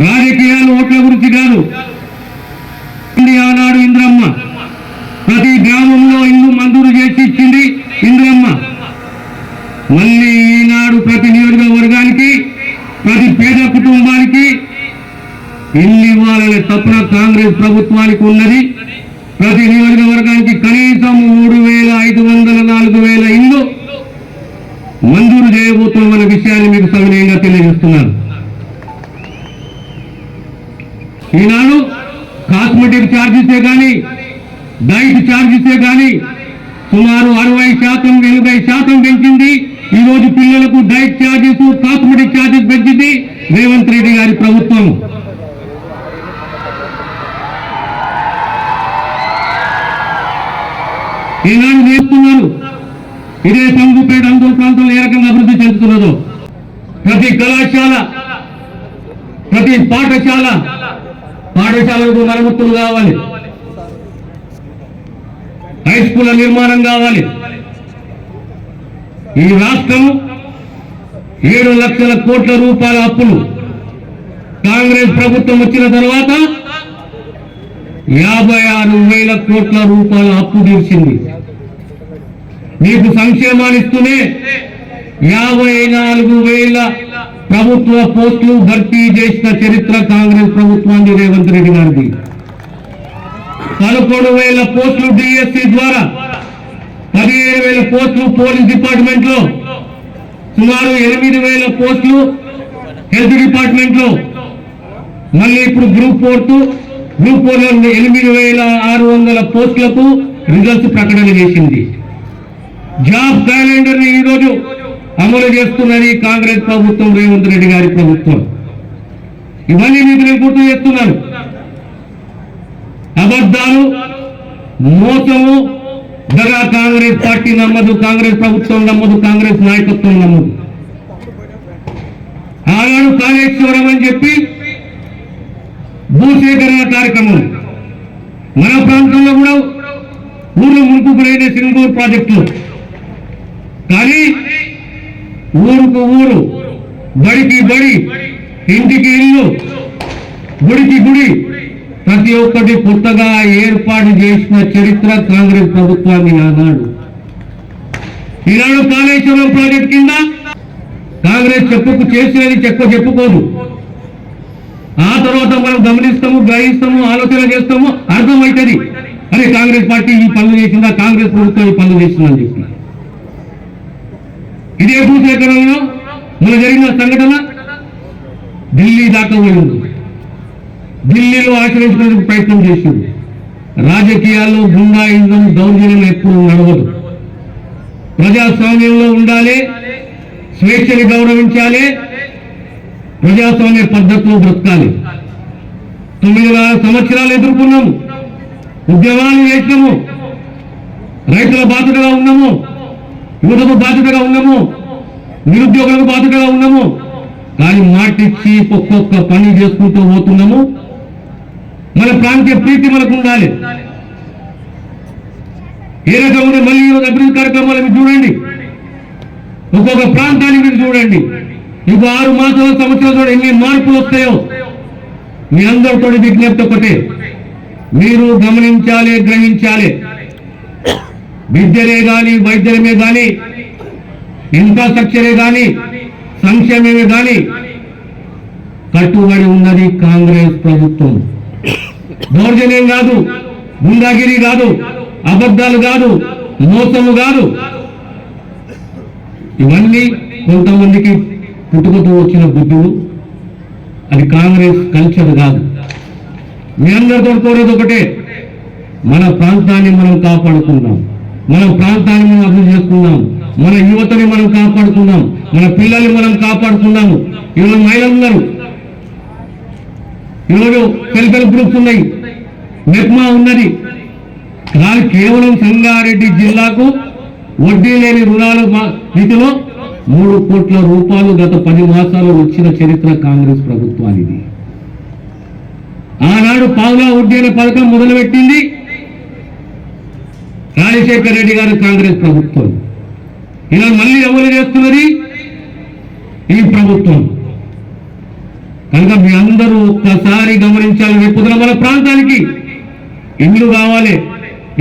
రాజకీయాలు ఓట్ల గురించి కాదు. ఆనాడు ఇంద్రమ్మ. ప్రతి గ్రామంలో ఇల్లు మంజూరు చేసి ఇచ్చింది ఇంద్రమ్మ. మళ్ళీ ఈనాడు ప్రతి నియోజకవర్గానికి ప్రతి పేద కుటుంబానికి ఇల్లు ఇవ్వాలనే తపన కాంగ్రెస్ ప్రభుత్వానికి ఉన్నది. ప్రతి నియోజకవర్గానికి కనీసం మూడు వేల ఐదు వందల నాలుగు వేల ఇల్లు మంజూరు చేయబోతున్న విషయాన్ని మీకు సవినయంగా తెలియజేస్తున్నాను. ఛార్జీసే కానీ డైట్ ఛార్జీసే కానీ సుమారు అరవై శాతం ఎనభై శాతం పెంచింది. ఈ రోజు పిల్లలకు డైట్ ఛార్జెస్ కాస్మెటిక్ ఛార్జెస్ పెంచింది రేవంత్ రెడ్డి గారి ప్రభుత్వం. ఈనాడు నేర్చుకున్నారు ఇదే సంగుపేట అందరు ప్రాంతంలో ఏ రకంగా అభివృద్ధి చెందుతున్నదో. ప్రతి కళాశాల ప్రతి పాఠశాల పాఠశాలకు మరమ్మతులు కావాలి. హై స్కూళ్ళ నిర్మాణం కావాలి. ఈ రాష్ట్రం ఏడు లక్షల కోట్ల రూపాయల అప్పులు కాంగ్రెస్ ప్రభుత్వం వచ్చిన తర్వాత యాభై ఆరు వేల కోట్ల రూపాయల అప్పు తీర్చింది. మీకు సంక్షేమాలు ఇస్తూనే యాభై నాలుగు వేల ప్రభుత్వ పోస్టులు భర్తీ చేసిన చరిత్ర కాంగ్రెస్ ప్రభుత్వాన్ని రేవంత్ రెడ్డి గారిది. పదకొండు వేల పోస్టులు డిఎస్సి ద్వారా పదిహేను వేల పోస్టులు పోలీస్ డిపార్ట్మెంట్లో సుమారు ఎనిమిది వేల పోస్టులు హెల్త్ డిపార్ట్మెంట్లో మళ్ళీ ఇప్పుడు గ్రూప్ ఫోర్త్ గ్రూప్ ఫోర్లో ఎనిమిది వేల ఆరు వందల పోస్టులకు రిజల్ట్స్ ప్రకటన చేసింది. జాబ్ క్యాలెండర్ని ఈరోజు అమలు చేస్తున్నది కాంగ్రెస్ ప్రభుత్వం రేవంత్ రెడ్డి గారి ప్రభుత్వం. ఇవన్నీ మీకు నేను గుర్తు చేస్తున్నాను. అబద్ధాలు మోసము దగా కాంగ్రెస్ పార్టీ నమ్మదు కాంగ్రెస్ ప్రభుత్వం నమ్మదు కాంగ్రెస్ నాయకత్వం నమ్మదు. ఆనాడు కాళేశ్వరం అని చెప్పి భూసేకరణ కార్యక్రమం. మన ప్రాంతంలో కూడా ఊర్లు గురైన సింగూరు ప్రాజెక్టులు. కానీ ఊరుకు ఊరు బడికి బడి ఇంటికి ఇల్లు గుడికి గుడి. ప్రతి ఒక్కటి కొత్తగా ఏర్పాటు చేసిన చరిత్ర కాంగ్రెస్ ప్రభుత్వాన్ని ఆనాడు ఈనాడు కాళేశ్వరం ప్రాజెక్ట్ కింద కాంగ్రెస్ చెప్పుకు చేసినది చెక్క చెప్పుకోదు. ఆ తర్వాత మనం గమనిస్తాము గ్రహిస్తాము ఆలోచన చేస్తాము అర్థమవుతుంది. అరే కాంగ్రెస్ పార్టీ ఈ పనులు చేసిందా? కాంగ్రెస్ ప్రభుత్వం ఈ పనులు చేసిందని చెప్పి. ఇదే భూసేకరణలో మన జరిగిన సంఘటన? ఢిల్లీ దాకా పోయింది. ఢిల్లీలో ఆచరించడానికి ప్రయత్నం చేసింది. రాజకీయాల్లో గుండాయిజం దౌర్జన్యం ఎప్పుడు నడవదు. ప్రజాస్వామ్యంలో ఉండాలి స్వేచ్ఛని గౌరవించాలి ప్రజాస్వామ్య పద్ధతిలో బ్రతకాలి. తొమ్మిదిన్నర సంవత్సరాలు ఎదుర్కొన్నాము. ఉద్యమాలు చేసినాము. రైతుల బాధ్యతగా ఉన్నాము. యువతకు బాధ్యతగా ఉన్నాము. నిరుద్యోగులకు బాధ్యతగా ఉన్నాము. కానీ మాటిచ్చి ఒక్కొక్క పని చేసుకుంటూ పోతున్నాము. మన ప్రాంతీయ ప్రీతి మనకు ఉండాలి. ఏ ఉండే మళ్ళీ ఈరోజు అభివృద్ధి కార్యక్రమాలు మీరు చూడండి. ఒక్కొక్క ప్రాంతాన్ని మీరు చూడండి. ఇంకో ఆరు మాసాల సంవత్సరాలు చూడండి ఎన్ని మార్పులు వస్తాయో మీ అందరితో విజ్ఞప్తి ఒకటే. మీరు గమనించాలి గ్రహించాలి. విద్యనే గాని వైద్యమే గాని ఇన్ఫ్రాస్ట్రక్చరే గాని సంక్షేమమే గాని కట్టుబడి ఉన్నది కాంగ్రెస్ ప్రభుత్వం. దౌర్జన్యం కాదు గుండాగిరి కాదు అబద్ధాలు కాదు మోసము కాదు. ఇవన్నీ కొంతమందికి పుట్టుకతో వచ్చిన బుద్ధులు. అది కాంగ్రెస్ కల్చర్ కాదు. మీ అందరితో కోరేది ఒకటే మన ప్రాంతాన్ని మనం కాపాడుకుందాం. మన ప్రాంతాన్ని మనం అభివృద్ధి చేసుకుందాం మన యువతని మనం కాపాడుకుందాం మన పిల్లల్ని మనం కాపాడుకుందాము ఈరోజు మహిళలు ఉన్నారు. ఈరోజు సెల్ఫ్ హెల్ప్ గ్రూప్స్ ఉన్నాయి. మెప్మా ఉన్నది. కానీ కేవలం సంగారెడ్డి జిల్లాకు వడ్డీ లేని రుణాల రీతిలో మూడు కోట్ల రూపాయలు గత పది మాసాలు వచ్చిన చరిత్ర కాంగ్రెస్ ప్రభుత్వానికి ఆనాడు పావులా వడ్డీ అనే పథకం మొదలుపెట్టింది. రాజశేఖర రెడ్డి గారు కాంగ్రెస్ ప్రభుత్వం. ఇలా మళ్ళీ అమలు చేస్తున్నది? ఈ ప్రభుత్వం. కనుక మీ అందరూ ఒక్కసారి గమనించాలి రేపు మన ప్రాంతానికి ఇండ్లు కావాలి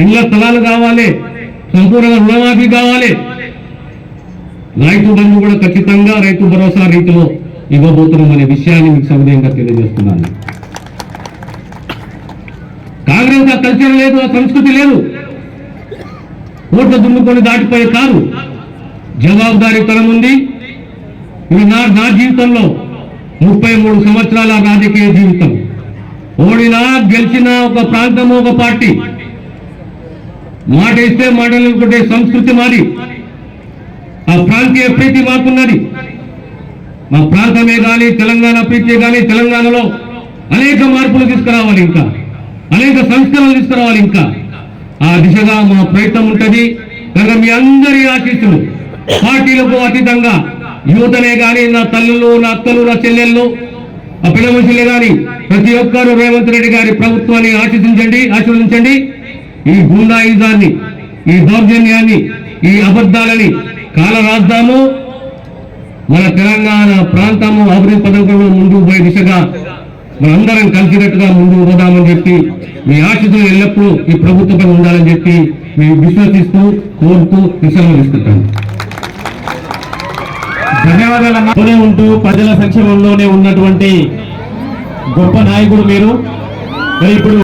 ఇండ్ల స్థలాలు కావాలి సంపూర్ణంగా రుణమాఫీ కావాలి. రైతు బంధు కూడా ఖచ్చితంగా రైతు భరోసా రీతిలో ఇవ్వబోతున్నాం అనే విషయాన్ని మీకు సమయంగా తెలియజేస్తున్నాను. కాంగ్రెస్ ఆ కల్చర్ లేదు ఆ సంస్కృతి లేదు. ఓట్ల దుమ్ముకొని దాటిపోయే కాదు జవాబుదారీతనం ఉంది. ఇది నా నా జీవితంలో ముప్పై మూడు సంవత్సరాల రాజకీయ జీవితం. ఓడినా గెలిచినా ఒక ప్రాంతం ఒక పార్టీ. మాట ఇస్తే మాట సంస్కృతి మాది ఆ ప్రాంతీయ ప్రీతి మాకున్నది. మా ప్రాంతమే కానీ తెలంగాణ ప్రీతి కానీ తెలంగాణలో అనేక మార్పులు తీసుకురావాలి ఇంకా. అనేక సంస్కరణలు తీసుకురావాలి ఇంకా. ఆ దిశగా మా ప్రయత్నం ఉంటుంది. కనుక మీ అందరి ఆశీస్సులు. పార్టీలకు అతీతంగా యువతనే కానీ నా తల్లులు నా అత్తలు నా చెల్లెళ్ళు ఆ పిల్ల మనుషులే కానీ ప్రతి ఒక్కరూ రేవంత్ రెడ్డి గారి ప్రభుత్వాన్ని ఆశీర్వదించండి ఆశీర్వదించండి. ఈ గుండాయుధాన్ని ఈ దౌర్జన్యాన్ని ఈ అబద్ధాలని కాలరాద్దాము మన తెలంగాణ ప్రాంతము అభివృద్ధి పథకంలో ముందుకు పోయే దిశగా మనందరం కలిసినట్టుగా ముందుకు పోదామని చెప్పి మీ ఆశతో ఎల్లప్పుడూ ఈ ప్రభుత్వంపై ఉండాలని చెప్పి మేము విశ్వసిస్తూ కోరుతూ విశ్రామం తీసుకుంటాను ఉంటూ ప్రజల సంక్షేమంలోనే ఉన్నటువంటి గొప్ప నాయకుడు మీరు ఇప్పుడు